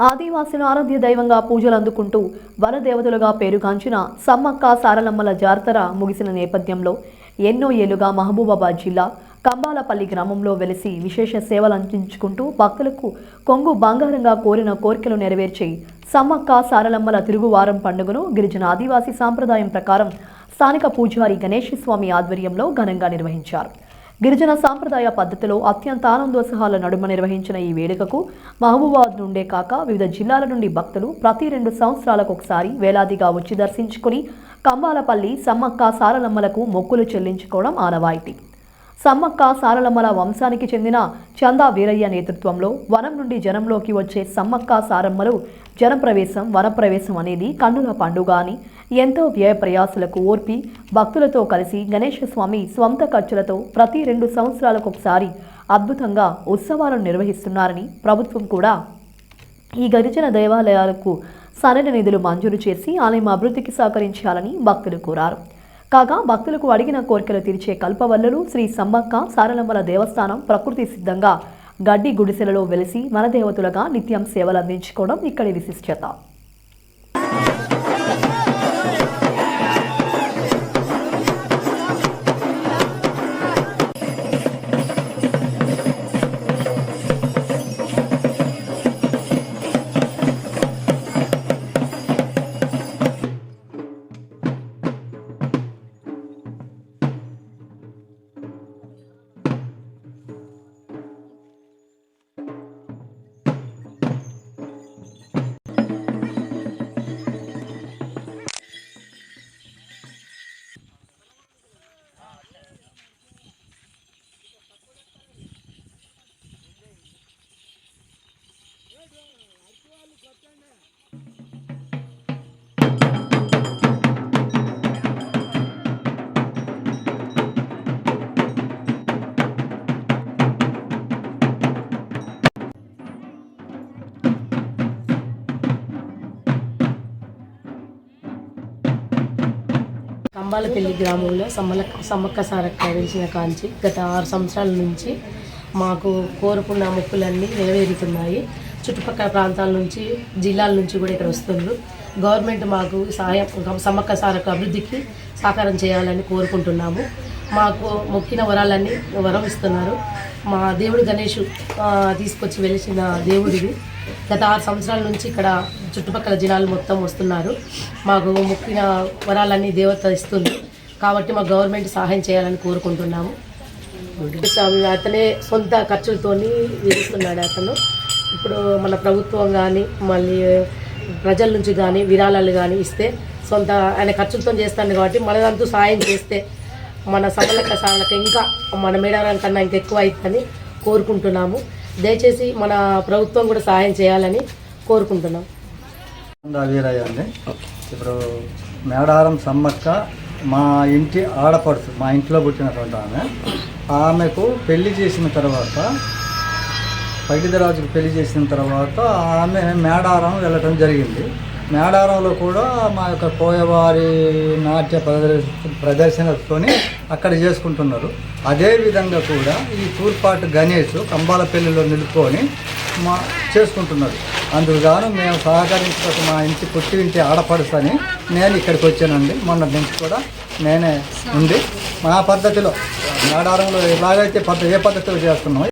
ఆదివాసుల ఆరాధ్య దైవంగా పూజలు అందుకుంటూ వనదేవతలుగా పేరుగాంచిన సమ్మక్క సారలమ్మల జాతర ముగిసిన నేపథ్యంలో ఎన్నో ఏళ్ళుగా మహబూబాబాద్ జిల్లా కంబాలపల్లి గ్రామంలో వెలిసి విశేష సేవలు అందించుకుంటూ భక్తులకు కొంగు బంగారంగా కోరిన కోరికలు నెరవేర్చి సమ్మక్క సారలమ్మల తిరుగువారం పండుగను గిరిజన ఆదివాసీ సాంప్రదాయం ప్రకారం స్థానిక పూజారి గణేష్ స్వామి ఆధ్వర్యంలో ఘనంగా నిర్వహించారు. గిరిజన సాంప్రదాయ పద్ధతిలో అత్యంత ఆనందోత్సాహాల నడుమ నిర్వహించిన ఈ వేడుకకు మహబూబాద్ నుండే కాక వివిధ జిల్లాల నుండి భక్తులు ప్రతి రెండు సంవత్సరాలకు ఒకసారి వేలాదిగా వచ్చి దర్శించుకుని కంబాలపల్లి సమ్మక్క సారలమ్మలకు మొక్కులు చెల్లించుకోవడం ఆనవాయితీ. సమ్మక్క సారలమ్మల వంశానికి చెందిన చందా వీరయ్య నేతృత్వంలో వనం నుండి జనంలోకి వచ్చే సమ్మక్క సారమ్మలు జనప్రవేశం వనప్రవేశం అనేది కన్నుల పండుగ అని ఎంతో వ్యయ ప్రయాసలకు ఓర్పి భక్తులతో కలిసి గణేశ స్వామి స్వంత ఖర్చులతో ప్రతి రెండు సంవత్సరాలకు ఒకసారి అద్భుతంగా ఉత్సవాలను నిర్వహిస్తున్నారని ప్రభుత్వం కూడా ఈ గిరిజన దేవాలయాలకు సరైన నిధులు మంజూరు చేసి ఆలయం అభివృద్ధికి సహకరించాలని భక్తులు కోరారు. కాగా భక్తులకు అడిగిన కోరికలు తీర్చే కల్పవల్లులు శ్రీ సమ్మక్క సారలమ్మల దేవస్థానం ప్రకృతి సిద్ధంగా గడ్డి గుడిసెలలో వెలిసి వనదేవతలుగా నిత్యం సేవలు అందించుకోవడం ఇక్కడి విశిష్టత. కంబాలపల్లి గ్రామంలో సమ్మల సమ్మక్క సారక్క వేసిన కాంచి గత ఆరు సంవత్సరాల నుంచి మాకు కోరుకున్న మొక్కులన్నీ నెరవేరుతున్నాయి. చుట్టుపక్కల ప్రాంతాల నుంచి జిల్లాల నుంచి కూడా ఇక్కడ వస్తున్నారు. గవర్నమెంట్ మాకు సహాయం సమ్మక్క సారక్క అభివృద్ధికి సహకారం చేయాలని కోరుకుంటున్నాము. మాకు మొక్కిన వరాలన్నీ వరం ఇస్తున్నారు. మా దేవుడు గణేష్ తీసుకొచ్చి వెలిసిన దేవుడిది గత ఆరు సంవత్సరాల నుంచి ఇక్కడ చుట్టుపక్కల జనాలు మొత్తం వస్తున్నారు. మాకు మొక్కిన వరాలన్నీ దేవత ఇస్తుంది. కాబట్టి మా గవర్నమెంట్ సహాయం చేయాలని కోరుకుంటున్నాము. స్వామి అతనే సొంత ఖర్చులతోని విధిస్తున్నాడు అతను. ఇప్పుడు మన ప్రభుత్వం కానీ మళ్ళీ ప్రజల నుంచి కానీ విరాళాలు కానీ ఇస్తే సొంత ఆయన ఖర్చులతో చేస్తాను కాబట్టి మనదంతూ సాయం చేస్తే మన సఫలక సాలక ఇంకా మన మేడారం కన్నా ఇంకా ఎక్కువ అవుతుందని కోరుకుంటున్నాము. దయచేసి మన ప్రభుత్వం కూడా సహాయం చేయాలని కోరుకుంటున్నాం. వీరయ్య అండి ఇప్పుడు మేడారం సమ్మక్క మా ఇంటి ఆడపడుచు మా ఇంట్లో పుట్టినటువంటి ఆమె. ఆమెకు పెళ్ళి చేసిన తర్వాత పైడిదరాజుకు పెళ్ళి చేసిన తర్వాత ఆమె మేడారం వెళ్ళటం జరిగింది. మేడారంలో కూడా మా యొక్క కోయవారి నాట్య ప్రదర్శ ప్రదర్శనతోని అక్కడ చేసుకుంటున్నారు. అదేవిధంగా కూడా ఈ తూర్పాటు గణేష్ కంబాలపల్లిలో నిలుపుకొని మా చేసుకుంటున్నారు. అందుకుగాను మేము సహకరించక మా ఇంటి పుట్టి ఇంటి ఆడపడుసని నేను ఇక్కడికి వచ్చానండి. మొన్న నుంచి కూడా నేనే ఉండి మా పద్ధతిలో మేడారంలో ఎలాగైతే పద్ధతి ఏ పద్ధతిలో చేస్తున్నామో